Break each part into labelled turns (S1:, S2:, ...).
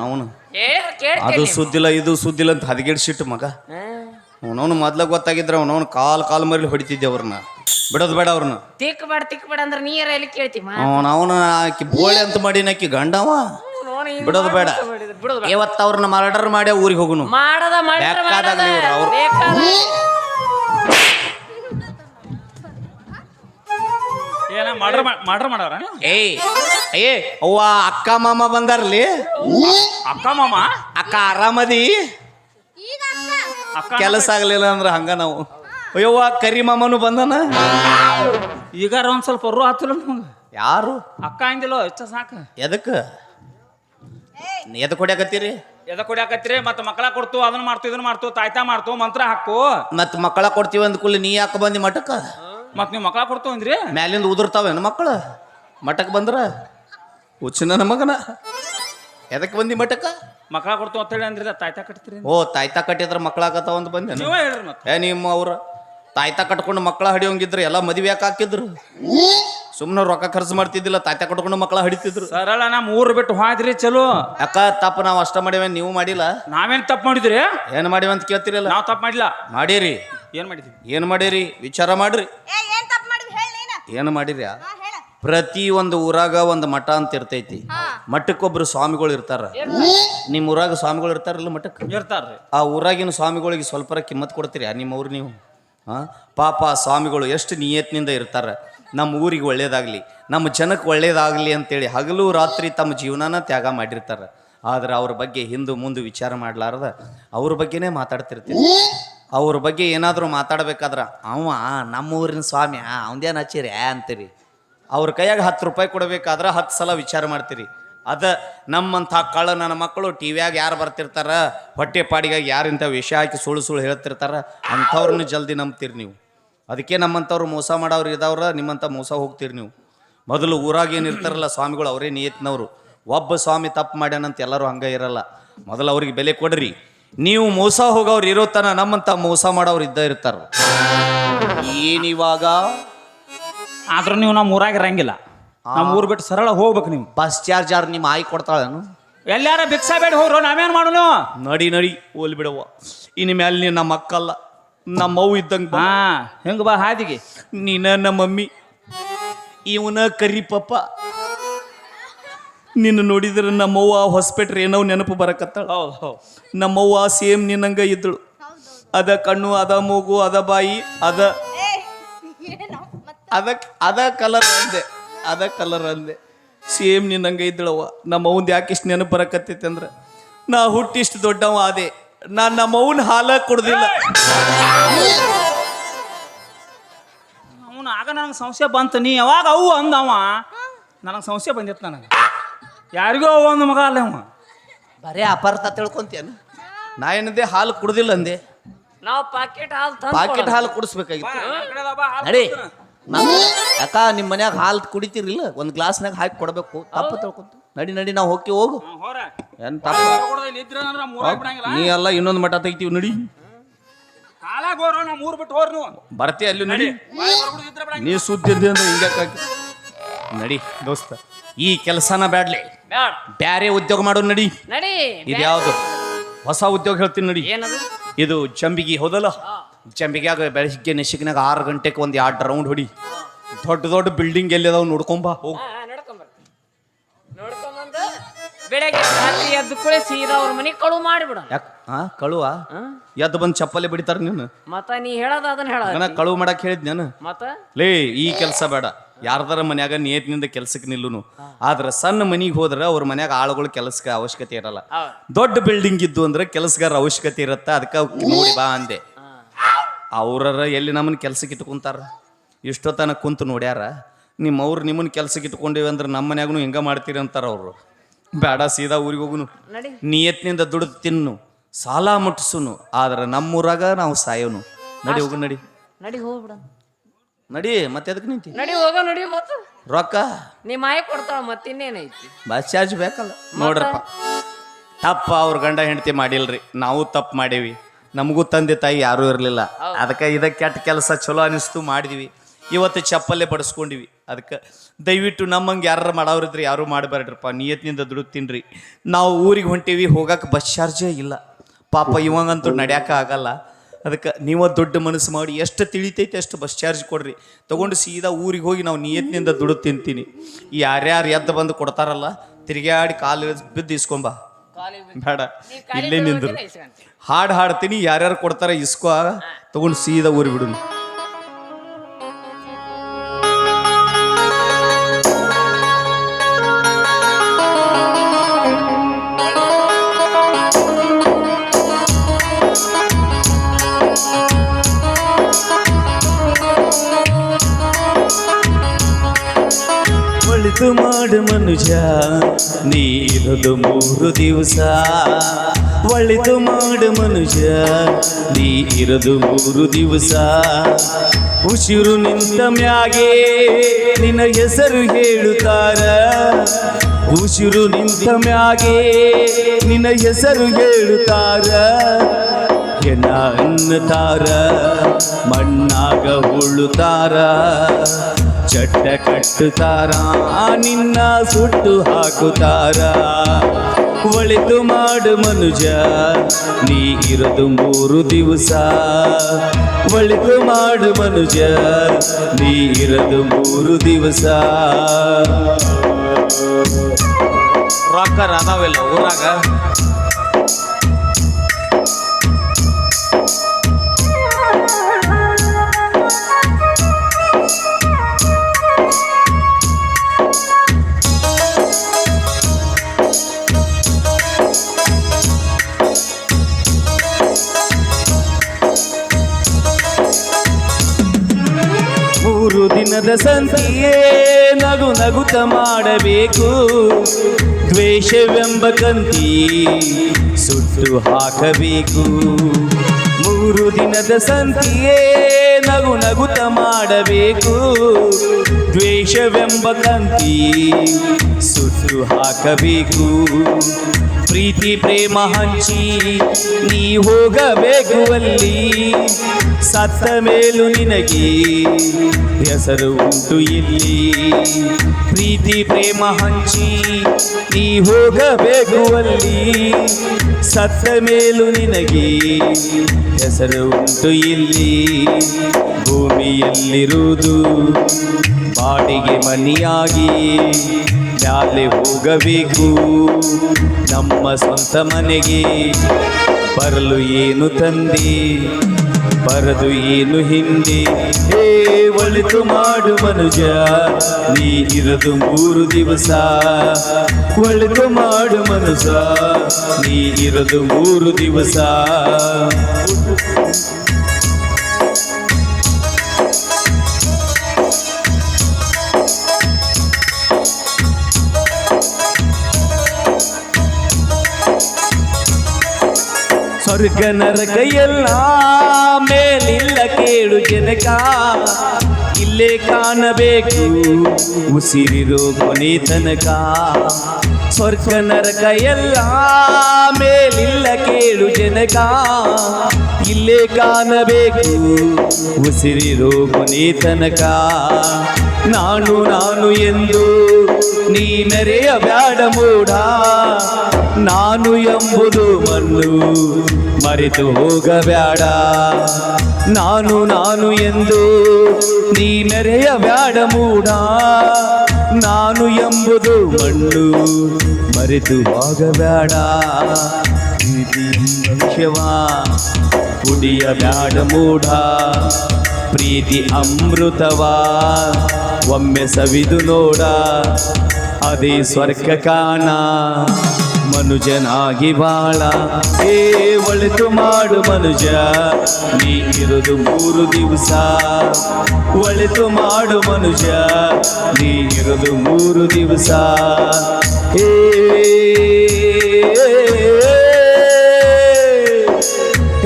S1: ಅವನು ಅವನು. ಅದು ಸುದ್ದಿಲ್ಲ ಇದು ಸುದ್ದಿಲ್ಲ ಅಂತ ಹದಗೆಡ್ಸಿಟ್ಟು ಮಗ. ಅವನವನು ಮೊದ್ಲ ಗೊತ್ತಾಗಿದ್ರೆ ಅವನವನು ಕಾಲ್ ಕಾಲ್ ಮರಲಿ ಹೊಡಿತಿದ್ದೆ ಅವ್ರನ್ನ ಬಿಡೋದು ಬೇಡ ಅವ್ರನ್ನ
S2: ತಿಕ್ ಬೇಡ ತಿಕ್ ಬೇಡ ಅಂದ್ರೆ ನೀರ ಎಲ್ಲಿ ಕೇಳ್ತಿ
S1: ಅವನ ಅವನ ಆಕಿ ಬೋಳೆ ಅಂತ ಮಾಡಿ ಆಕಿ ಗಂಡವ ಬಿಡೋದು ಬೇಡ. ಇವತ್ತು ಅವ್ರನ್ನ ಮರ್ಡರ್ ಮಾಡಿ ಊರಿಗೆ ಹೋಗುನು.
S2: ಮಾಡದ ಮಾಡಿದ್ರೆ
S3: ಮಾಡ್ರ ಮಾಡವ್ರ?
S1: ಏಯ್ ಏ ಅವ್ವ ಅಕ್ಕ ಮಾಮ ಬಂದಾರ್ಲಿ?
S3: ಅಕ್ಕ ಮಾಮ?
S1: ಅಕ್ಕ ಆರಾಮದಿ?
S3: ಅಕ್ಕ.
S1: ಕೆಲಸ ಆಗ್ಲಿಲ್ಲ ಅಂದ್ರೆ ಹಂಗ ನಾವು. ಅಯ್ಯವ್ವ ಕರಿ ಮಾಮನು ಬಂದನ?
S3: ಈಗಾರ ಒಂದ್ ಸ್ವಲ್ಪ ರು ಹತ್ತಿಲ್ಲ ನಮಗ.
S1: ಯಾರು?
S3: ಅಕ್ಕ ಅಂದಿಲ್ಲ ಹೆಚ್ಚ ಸಾಕ.
S1: ಎದಕ್ಕ ಎದಕ್ ಕೊಡ್ಯಾಕತ್ತೀರಿ
S3: ಎದ ಕೊಡ್ಯಾಕತ್ತೀರಿ ಮತ್ತ ಮಕ್ಕಳ ಕೊಡ್ತು ಅದನ್ನ ಮಾಡ್ತು ಇದನ್ನ ಮಾಡ್ತು ತಾಯ್ತಾ ಮಾಡ್ತು ಮಂತ್ರ ಹಾಕು
S1: ಮತ್ ಮಕ್ಕಳ ಕೊಡ್ತೀವಿ ಅಂದ ಕೂಡಲೇ ನೀ ಯಾಕೆ ಬಂದಿ ಮಠಕ್ಕ?
S3: ಮತ್ ನೀವು ಮಕ್ಕಳ ಕೊಡ್ತು ಅಂದ್ರಿ?
S1: ಮ್ಯಾಲಿಂದ ಉದುರ್ತಾವೇನು ಮಕ್ಕಳು ಮಠಕ್ಕೆ ಬಂದ್ರ ಹುಚ್ಚಿನ ಮಗನ. ಎದಕ್ಕೆ ಬಂದಿ ಮಠಕ್ಕ?
S3: ಮಕ್ಕಳ ಕೊಡ್ತು ಅಂತ ಹೇಳಿ ಅಂದ್ರಿ ತಾಯ್ತಾ ಕಟ್ತೀರಿ
S1: ಓ ತಾಯ್ತಾ ಕಟ್ಟಿದ್ರ ಮಕ್ಕಳಾಗತ್ತಾವ ಅಂತ ಬಂದೆ
S3: ನೀವ ಹೇಳ್ರಿ ಮತ್ತೆ.
S1: ಏ ನಿಮ್ಮ ಅವ್ರ ತಾಯ್ತಾ ಕಟ್ಕೊಂಡು ಮಕ್ಕಳ ಹಡಿಯೋಂಗಿದ್ರು ಎಲ್ಲ ಮದುವೆ ಯಾಕೆ ಹಾಕಿದ್ರು? ಸುಮ್ಮನೆ ರೊಕ್ಕ ಖರ್ಚು ಮಾಡ್ತಿದ್ದಿಲ್ಲ ತಾಯ್ತಾ ಕಟ್ಕೊಂಡು ಮಕ್ಕಳ ಹಡಿತಿದ್ರು.
S3: ಸರಳ ನಮ್ಮ ಊರು ಬಿಟ್ಟು ಹೋದ್ರಿ ಚಲೋ.
S1: ಅಕ್ಕ ತಪ್ಪು ನಾವು ಅಷ್ಟ ಮಾಡಿವೆ ನೀವು ಮಾಡಿಲ್ಲ?
S3: ನಾವೇನ್ ತಪ್ಪು ಮಾಡಿದ್ರಿ?
S1: ಏನು ಮಾಡಿವೆ ಅಂತ ಕೇಳ್ತಿರಲ್ಲ
S3: ನಾವು ತಪ್ಪು ಮಾಡಿಲ್ಲ.
S1: ಮಾಡಿರಿ.
S3: ಏನ್ ಮಾಡಿದ್ವಿ
S1: ಏನು ಮಾಡಿರಿ? ವಿಚಾರ ಮಾಡ್ರಿ.
S4: ಏನ್ ತಪ್ಪು ಮಾಡಿದ್ವಿ ಹೇಳಿ ನೀನ.
S1: ಏನು ಮಾಡಿರಿ?
S4: ಹಾ ಹೇಳ.
S1: ಪ್ರತಿ ಒಂದು ಊರಾಗ ಒಂದು ಮಠ ಅಂತ ಇರ್ತೈತಿ. ಮಠಕ್ಕೊಬ್ರು ಸ್ವಾಮಿಗಳು ಇರ್ತಾರ. ನಿಮ್ಮ ಊರಾಗ ಸ್ವಾಮಿಗಳು ಇರ್ತಾರಲ್ಲ ಮಠಕ್ಕೆ
S3: ಇರ್ತಾರ್ರಿ.
S1: ಆ ಊರಾಗಿನ ಸ್ವಾಮಿಗಳಿಗೆ ಸ್ವಲ್ಪ ಕಿಮ್ಮತ್ ಕೊಡ್ತೀರಿ. ನಿಮ್ಮ ಊರು ನೀವು? ಹಾಂ? ಪಾಪ ಸ್ವಾಮಿಗಳು ಎಷ್ಟು ನಿಯತ್ನಿಂದ ಇರ್ತಾರೆ. ನಮ್ಮ ಊರಿಗೆ ಒಳ್ಳೇದಾಗಲಿ ನಮ್ಮ ಜನಕ್ಕೆ ಒಳ್ಳೇದಾಗಲಿ ಅಂತೇಳಿ ಹಗಲು ರಾತ್ರಿ ತಮ್ಮ ಜೀವನನ ತ್ಯಾಗ ಮಾಡಿರ್ತಾರೆ. ಆದ್ರೆ ಅವ್ರ ಬಗ್ಗೆ ಹಿಂದೂ ಮುಂದೆ ವಿಚಾರ ಮಾಡ್ಲಾರ್ದ ಅವ್ರ ಬಗ್ಗೆನೇ ಮಾತಾಡ್ತಿರ್ತೀವಿ ಅವ್ರ ಬಗ್ಗೆ ಏನಾದರೂ ಮಾತಾಡ್ಬೇಕಾದ್ರೆ ಅವ ನಮ್ಮ ಊರಿನ ಸ್ವಾಮಿ ಅವಂದೇನು ಹಚ್ಚಿರಿ ಅಂತೀರಿ. ಅವ್ರ ಕೈಯಾಗ ಹತ್ತು ರೂಪಾಯಿ ಕೊಡಬೇಕಾದ್ರೆ ಹತ್ತು ಸಲ ವಿಚಾರ ಮಾಡ್ತೀರಿ. ಅದ ನಮ್ಮಂಥ ಕಳ್ಳ ನನ್ನ ಮಕ್ಕಳು ಟಿವಿಯಾಗ ಯಾರು ಬರ್ತಿರ್ತಾರ, ಹೊಟ್ಟೆ ಪಾಡಿಗಾಗಿ ಯಾರು ಇಂಥ ವಿಷಯ ಹಾಕಿ ಸುಳ್ಳು ಸುಳ್ಳು ಹೇಳ್ತಿರ್ತಾರ, ಅಂಥವ್ರನ್ನ ಜಲ್ದಿ ನಂಬ್ತೀರಿ ನೀವು. ಅದಕ್ಕೆ ನಮ್ಮಂಥವ್ರು ಮೋಸ ಮಾಡೋರು ಇದ್ದವ್ರ ನಿಮ್ಮಂಥ ಮೋಸ ಹೋಗ್ತೀರಿ ನೀವು. ಮೊದಲು ಊರಾಗ ಏನು ಇರ್ತಾರಲ್ಲ ಸ್ವಾಮಿಗಳು, ಅವರೇ ನಿಯತ್ನವರು. ಒಬ್ಬ ಸ್ವಾಮಿ ತಪ್ಪು ಮಾಡ್ಯಾನಂತ ಎಲ್ಲರೂ ಹಂಗೆ ಇರಲ್ಲ. ಮೊದಲು ಅವ್ರಿಗೆ ಬೆಲೆ ಕೊಡ್ರಿ. ನೀವು ಮೋಸ ಹೋಗೋರು ಇರೋ ತನ ನಮ್ಮಂತ ಮೋಸ ಮಾಡೋರು ಇದ್ದ ಇರ್ತಾರ? ಏನಿವಾಗ
S3: ಆದ್ರೂ ನೀವು ನಮ್ಮ ಊರಾಗ ಇರಂಗಿಲ್ಲ. ನಮ್ಮ ಊರ್ ಬಿಟ್ಟು ಸರಳ ಹೋಗ್ಬೇಕು ನೀವು.
S1: ಬಸ್ ಚಾರ್ಜರ್ ನಿಮ್ಮ ಆಯಿ ಕೊಡ್ತಾಳೇನು
S3: ಎಲ್ಲಾರ ಭಿಕ್ಷಾ ಬೇಡ ಹೋಗ್ರು ನಾವೇನ್ ಮಾಡೋನು
S1: ನಡಿ ನಡಿ ಓಲ್ ಬಿಡವ್ವ. ಇನ್ ಮೇಲೆ ನೀನು ನಮ್ಮ ಅಕ್ಕಲ್ಲ ನಮ್ಮ ಅವು ಇದ್ದಂಗೆ
S3: ಹಾ ಹೆಂಗ ಬಾ ಹಾದಿಗೆ.
S1: ನೀನ ನಮ್ಮ ಮಮ್ಮಿ. ಇವನ ಕರಿ ಪಪ್ಪ. ನಿನ್ನ ನೋಡಿದ್ರೆ ನಮ್ಮವ್ವ ಹೊಸ್ಪೆಟ್ರೆ ಏನೋ ನೆನಪು ಬರಕತ್ತಾಳ. ನಮ್ಮವ್ವ ಸೇಮ್ ನಿನ್ನಂಗ ಇದ್ದಳು ಅದ ಕಣ್ಣು ಅದ ಮೂಗು ಅದ ಬಾಯಿ ಅದ ಅದ ಅದ ಕಲರ್ ಅಂದೆ. ಅದ ಕಲರ್ ಅಂದೆ. ಸೇಮ್ ನಿನ್ನಂಗ ಇದ್ದಳವ್ವ ನಮ್ಮ ಯಾಕೆ ಇಷ್ಟು ನೆನಪು ಬರಕತ್ತೈತೆ ಅಂದ್ರೆ ನಾ ಹುಟ್ಟಿಷ್ಟು ದೊಡ್ಡವ ಅದೇ ನಾ ನಮ್ಮ ಹಾಲ ಕುಡ್ದಿಲ್ಲ.
S3: ಅವನು ಆಗ ನನಗೆ ಸಂಶಯ ಬಂತು. ನೀ ಯಾವಾಗ ಅವು ಅಂದವ? ನನಗೆ ಸಂಶಯ ಬಂದಿತ್ತು ನನಗೆ. ಯಾರಿಗೋ ಒಂದು ಮಗ ಅಲ್ಲ ಅವ
S1: ಬರೇ ಅಪಾರ್ಥ ತಿಳ್ಕೊಂತೇನು ನಾ ಏನಂದೆ ಹಾಲು ಕುಡ್ದಿಲ್ಲ ಅಂದೆ.
S2: ನಾವು ಪಾಕೆಟ್ ಹಾಲು ತಂದು
S1: ಪಾಕೆಟ್ ಹಾಲು ಕುಡಿಸ್ಬೇಕಾಗಿತ್ತು. ನಡಿ. ನಾನು ಯಾಕ ನಿಮ್ಮ ಮನ್ಯಾಗ ಹಾಲು ಕುಡಿತೀರಿಲ್ಲ? ಒಂದು ಗ್ಲಾಸ್ನಾಗ ಹಾಕಿ ಕೊಡಬೇಕು. ತಪ್ಪು ತಿಳ್ಕೊಂತ. ನಡಿ ನಡಿ ನಾವು ಹೋಗಿ ಹೋಗು. ಏನ್ ತಪ್ಪು? ನೀ ಎಲ್ಲ ಇನ್ನೊಂದು ಮಠ ತೆಗಿತೀವಿ ನಡಿ.
S3: ಕಾಲಾಗ ಹೋರ ನಾ ಮೂರ್ ಬಿಟ್ಟು ಹೋರ್ ನೀವು.
S1: ಬರ್ತಿ ಅಲ್ಲಿ ನಡಿ. ನೀ ಸುದ್ದಿ ಇದ್ದಿ ಅಂದ್ರೆ ನಡಿ ದೋಸ್ತ. ಈ ಕೆಲಸನ ಬ್ಯಾಡ್ಲಿ.
S2: ಬ್ಯಾಡ
S1: ಬ್ಯಾರೆ ಉದ್ಯೋಗ ಮಾಡೋ ನಡಿ.
S2: ನಡಿ
S1: ಇದು ಯಾವುದು? ಹೊಸ ಉದ್ಯೋಗ ಹೇಳ್ತೀನಿ ನಡಿ.
S2: ಏನದು?
S1: ಇದು ಜಂಬಿಗಿ ಹೌದಲ್ಲ? ಜಂಬಿಗ್ಯಾಗ ಬೆಳಗ್ಗೆ ನಿಶಿಕ್ನಾಗ ಆರು ಗಂಟೆಗೆ ಒಂದು ಎರಡು ರೌಂಡ್ ಹೊಡಿ. ದೊಡ್ಡ ದೊಡ್ಡ ಬಿಲ್ಡಿಂಗ್ ಎಲ್ಲಿ ಅದಾವ ನೋಡ್ಕೊಂಬಾ ಹೋಗಿ.
S2: ಬೆಳಗ್ಗೆ ರಾತ್ರಿ ಎದ್ದು ಕುಳಿ ಸೀದಾ ಅವ್ರ ಮನೆಗೆ ಕಳು ಮಾಡಿಬಿಡ
S1: ಯಾಕೆ? ಹಾ ಕಳುವ? ಎದ್ದು ಬಂದು ಚಪ್ಪಲಿ ಬಿಡಿತಾರ ನೀನು.
S2: ಮತ್ತ ನೀ ಹೇಳದ ಅದನ್ನ ಹೇಳ.
S1: ಕಳುವು ಮಾಡಕ್ ಹೇಳಿದ್ ನಾನು.
S2: ಮತ್ತ?
S1: ಲೇ ಈ ಕೆಲಸ ಬೇಡ. ಯಾರ್ದಾರ ಮನ್ಯಾಗ ನಿಯತ್ನಿಂದ ಕೆಲ್ಸಕ್ಕೆ ನಿಲ್ಲುನು. ಆದ್ರೆ ಸಣ್ಣ ಮನಿಗೆ ಹೋದ್ರೆ ಅವ್ರ ಮನ್ಯಾಗ ಆಳುಗಳು ಕೆಲಸಕ್ಕೆ ಅವಶ್ಯಕತೆ ಇರಲ್ಲ. ದೊಡ್ಡ ಬಿಲ್ಡಿಂಗ್ ಇದ್ದು ಅಂದ್ರೆ ಕೆಲಸಗಾರ ಅವಶ್ಯಕತೆ ಇರತ್ತ ಅದಕ್ಕೆ ನೋಡಿ ಬಾ ಅಂದೆ. ಅವ್ರರ ಎಲ್ಲಿ ನಮ್ಮನ್ನ ಕೆಲ್ಸಕ್ಕೆ ಇಟ್ಕೊಂತಾರ? ಇಷ್ಟೊತ್ತನ ಕುಂತು ನೋಡ್ಯಾರ ನಿಮ್ಮ ಅವ್ರು ನಿಮ್ಮನ್ನ ಕೆಲ್ಸಕ್ಕೆ ಇಟ್ಕೊಂಡಿವಿ ಅಂದ್ರೆ ನಮ್ಮ ಮನ್ಯಾಗೂ ಹಿಂಗ ಮಾಡ್ತೀರಿ ಅಂತಾರ ಅವರು. ಬೇಡ ಸೀದಾ ಊರಿಗೆ ಹೋಗುನು. ನಿಯತ್ನಿಂದ ದುಡಿದು ತಿನ್ನು ಸಾಲ ಮುಟ್ಟಿಸುನು ಆದ್ರೆ ನಮ್ಮೂರಾಗ ನಾವು ಸಾಯೋನು. ನಡಿ ಹೋಗು ನಡಿ.
S2: ನಡಿ ಹೋಗ್ಬಿಡ
S1: ನಡಿ ಮತ್ತೆ ಅದಕ್ಕೆ ನಿಂತಿ?
S2: ನಡಿ ಹೋಗ ನಡಿ ಮತ್ತು.
S1: ರೊಕ್ಕ?
S2: ನೀ ಮಾಯ ಕೊಡ್ತಾಳ ಮತ್ತಿನ್ನೇನೈತಿ
S1: ಬಸ್ ಚಾರ್ಜ್ ಬೇಕಲ್ಲ? ನೋಡ್ರಪ್ಪ. ತಪ್ಪ ಅವ್ರ ಗಂಡ ಹೆಂಡತಿ ಮಾಡಿಲ್ರಿ. ನಾವು ತಪ್ಪು ಮಾಡೀವಿ. ನಮಗೂ ತಂದೆ ತಾಯಿ ಯಾರೂ ಇರಲಿಲ್ಲ. ಅದಕ್ಕೆ ಇದಕ್ಕೆ ಕೆಟ್ಟ ಕೆಲಸ ಚಲೋ ಅನಿಸ್ತು ಮಾಡಿದ್ವಿ. ಇವತ್ತು ಚಪ್ಪಲ್ಲೇ ಬಡಿಸ್ಕೊಂಡಿವಿ. ಅದಕ್ಕೆ ದಯವಿಟ್ಟು ನಮ್ಮಂಗೆ ಯಾರು ಮಾಡೋರಿದ್ರೆ ಯಾರು ಮಾಡಬೇಡ್ರಪ್ಪ ನಿಯತ್ನಿಂದ ದುಡುತ್ತೀನ್ರಿ ನಾವು ಊರಿಗೆ ಹೊಂಟೀವಿ ಹೋಗಕ್ಕೆ ಬಸ್ ಚಾರ್ಜೇ ಇಲ್ಲ. ಪಾಪ ಇವಂಗಂತೂ ನಡ್ಯಾಕ ಆಗಲ್ಲ. ಅದಕ್ಕೆ ನೀವ ದೊಡ್ಡ ಮನಸ್ಸು ಮಾಡಿ ಎಷ್ಟು ತಿಳಿತೈತೆ ಅಷ್ಟು ಬಸ್ ಚಾರ್ಜ್ ಕೊಡ್ರಿ. ತಗೊಂಡು ಸೀದಾ ಊರಿಗೆ ಹೋಗಿ ನಾವು ನಿಯತ್ನಿಂದ ದುಡ್ಡು ತಿಂತೀನಿ. ಯಾರ್ಯಾರು ಎದ್ದು ಬಂದು ಕೊಡ್ತಾರಲ್ಲ ತಿರುಗಾಡಿ ಕಾಲು ಬಿದ್ದು ಇಸ್ಕೊಂಬ ಬೇಡ ಇಲ್ಲೇ ನಿಂದ್ರು. ಹಾಡು ಹಾಡ್ತೀನಿ ಯಾರ್ಯಾರು ಕೊಡ್ತಾರೆ ಇಸ್ಕೋ ತಗೊಂಡು ಸೀದಾ ಊರಿಗೆ ಬಿಡು ಒಳಿತು ಮಾಡು ಮನುಜ ನೀರದು ಮೂರು ದಿವಸ. ಒಳಿತು ಮಾಡು ಮನುಜ ನೀ ಇರದು ಮೂರು ದಿವಸ. ಉಸಿರು ನಿಂತ ಮ್ಯಾಗೆ ನಿನ್ನ ಹೆಸರು ಹೇಳುತ್ತಾರ. ಉಸಿರು ನಿಂತ ಮ್ಯಾಗೆ ನಿನ್ನ ಹೆಸರು ಹೇಳುತ್ತಾರ. ಎನ್ನ ಅನ್ನತಾರ ಮಣ್ಣಾಗ ಉಳುತ್ತಾರ. ಚಟ್ಟ ಕಟ್ಟುತ್ತಾರ? ನಿನ್ನ ಸುಟ್ಟು ಹಾಕುತ್ತಾರ? ಒಳಿತು ಮಾಡು ಮನುಜ, ನೀ ಇರದು ಮೂರು ದಿವಸ. ಒಳಿತು ಮಾಡು ಮನುಜ, ನೀ ಇರದು ಮೂರು ದಿವಸ. ರೊಕ್ಕ ಅದಾವೆಲ್ಲ ಊರಾಗ. ಸಂತಿಯೇ ನಗು ನಗುತ ಮಾಡಬೇಕು. ದ್ವೇಷವೆಂಬ ಕಂತಿ ಸುಟ್ಟು ಹಾಕಬೇಕು. ಮೂರು ದಿನದ ಸಂತಿಯೇ ನಗು ನಗುತ ಮಾಡಬೇಕು. ದ್ವೇಷವೆಂಬ ಕಂತಿ ಸುಟ್ಟು ಹಾಕಬೇಕು. ಪ್ರೀತಿ ಪ್ರೇಮ ಹಂಚಿ ನೀ ಹೋಗಬೇಕು ಅಲ್ಲಿ ಸತ್ತ ಮೇಲೂ ನಿನಗೆ ಹೆಸರು ಉಂಟು ಇಲ್ಲಿ. ಪ್ರೀತಿ ಪ್ರೇಮ ಹಂಚಿ ನೀ ಹೋಗಬೇಕು ಅಲ್ಲಿ ಸತ್ತ ಮೇಲೂ ನಿನಗೆ ಹೆಸರು ಉಂಟು ಇಲ್ಲಿ. ಭೂಮಿಯಲ್ಲಿರುವುದು ಬಾಡಿಗೆ ಮನಿಯಾಗಿ ಮ್ಯಾಲೆ ಹೋಗಬೇಕು. ನಮ್ಮ ಸ್ವಂತ ಮನೆಗೆ ಬರಲು ಏನು ತಂದೆ? ಬರದು ಏನು ಹಿಂದೆ? ಹೇ, ಒಳಿತು ಮಾಡು ಮನುಜ ನೀ ಇರದು ಮೂರು ದಿವಸ. ಒಳಿತು ಮಾಡು ಮನುಜ ನೀ ಇರದು ಮೂರು ದಿವಸ. ಸ್ವರ್ಗ ನರಕ ಎಲ್ಲ ಮೇಲಿಲ್ಲ ಕೇಳು ಜನಕ. ಇಲ್ಲೇ ಕಾಣಬೇಕು ಉಸಿರಿರೋ ಕೊನೆ ತನಕ. ಸ್ವರ್ಗ, ನರಕ ಎಲ್ಲ ಮೇಲಿಲ್ಲ ಕೇಳು ಜನಕ. ಇಲ್ಲೇ ಕಾಣಬೇಕು ಉಸಿರಿರೋ ಕೊನೆ ತನಕ. ನಾನು ನಾನು ಎಂದು ನೀ ಬ್ಯಾಡ ಮೂಢ. ನಾನು ಎಂಬುದು ಮಣ್ಣು ಮರೆತು ಹೋಗಬೇಡ. ನಾನು ನಾನು ಎಂದು ನೀ ಬ್ಯಾಡ ಮೂಢ. ನಾನು ಎಂಬುದು ಮಣ್ಣು ಮರೆತು ಹೋಗಬೇಡ ಪ್ರೀತಿ ಎಂಬ ವಿಷವ ಕುಡಿಯ ಬ್ಯಾಡ ಮೂಢ ಪ್ರೀತಿ ಅಮೃತವಾ ಒಮ್ಮೆ ಸವಿದು ನೋಡ ಅದೇ ಸ್ವರ್ಗ ಕಾಣ ಮನುಜನಾಗಿ ಬಾಳ ಏ ಒಳಿತು ಮಾಡು ಮನುಜ ನೀ ಇರುದು ಮೂರು ದಿವಸ ಒಳಿತು ಮಾಡು ಮನುಜ ನೀ ಇರುದು ಮೂರು ದಿವಸ ಏ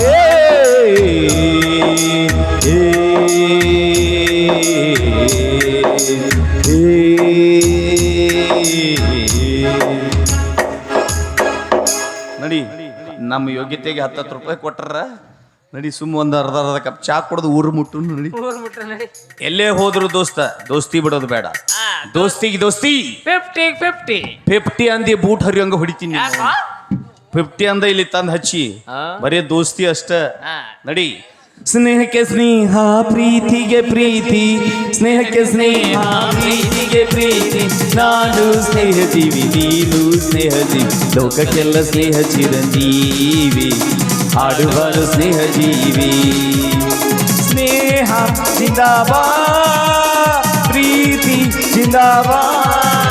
S1: ನಡಿ ನಮ್ಮ ಯೋಗ್ಯತೆಗೆ ಹತ್ತತ್ತು ರೂಪಾಯಿ ಕೊಟ್ಟರ ನಡಿ ಸುಮ್ಮ ಒಂದು ಅರ್ಧ ಅರ್ಧ ಕಪ್ ಚಾ ಕುಡ್ದು ಊರು ಮುಟ್ಟು ನಡಿ.
S2: ಊರ್ ಬಿಟ್ರೆ ನಡಿ.
S1: ಎಲ್ಲೇ ಹೋದ್ರು ದೋಸ್ತ ದೋಸ್ತಿ ಬಿಡೋದು ಬೇಡ. ದೋಸ್ತಿಗೆ ದೋಸ್ತಿ.
S2: ಫಿಫ್ಟಿ ಫಿಫ್ಟಿ
S1: ಫಿಫ್ಟಿ ಅಂದಿ ಬೂಟ್ ಹರಿಯಂಗ ಹೊಡಿತೀನಿ ಫಿಫ್ಟಿ ಅಂದ ಇಲ್ಲಿ ತಂದು ಹಚ್ಚಿ? ಬರೀ ದೋಸ್ತಿ ಅಷ್ಟ. ನಡಿ. ಸ್ನೇಹಕ್ಕೆ ಸ್ನೇಹ ಪ್ರೀತಿಗೆ ಪ್ರೀತಿ ಸ್ನೇಹಕ್ಕೆ ಸ್ನೇಹ ಪ್ರೀತಿಗೆ ಪ್ರೀತಿ ನಾನು ಸ್ನೇಹ ಜೀವಿ ನೀನು ಸ್ನೇಹ ಜೀವಿ ಲೋಕಕ್ಕೆಲ್ಲ ಸ್ನೇಹ ಚಿರಂಜೀವಿ ಹಾಡುವರು ಸ್ನೇಹ ಜೀವಿ ಸ್ನೇಹ ಜಿಂದಾಬಾದ್ ಪ್ರೀತಿ ಜಿಂದಾಬಾದ್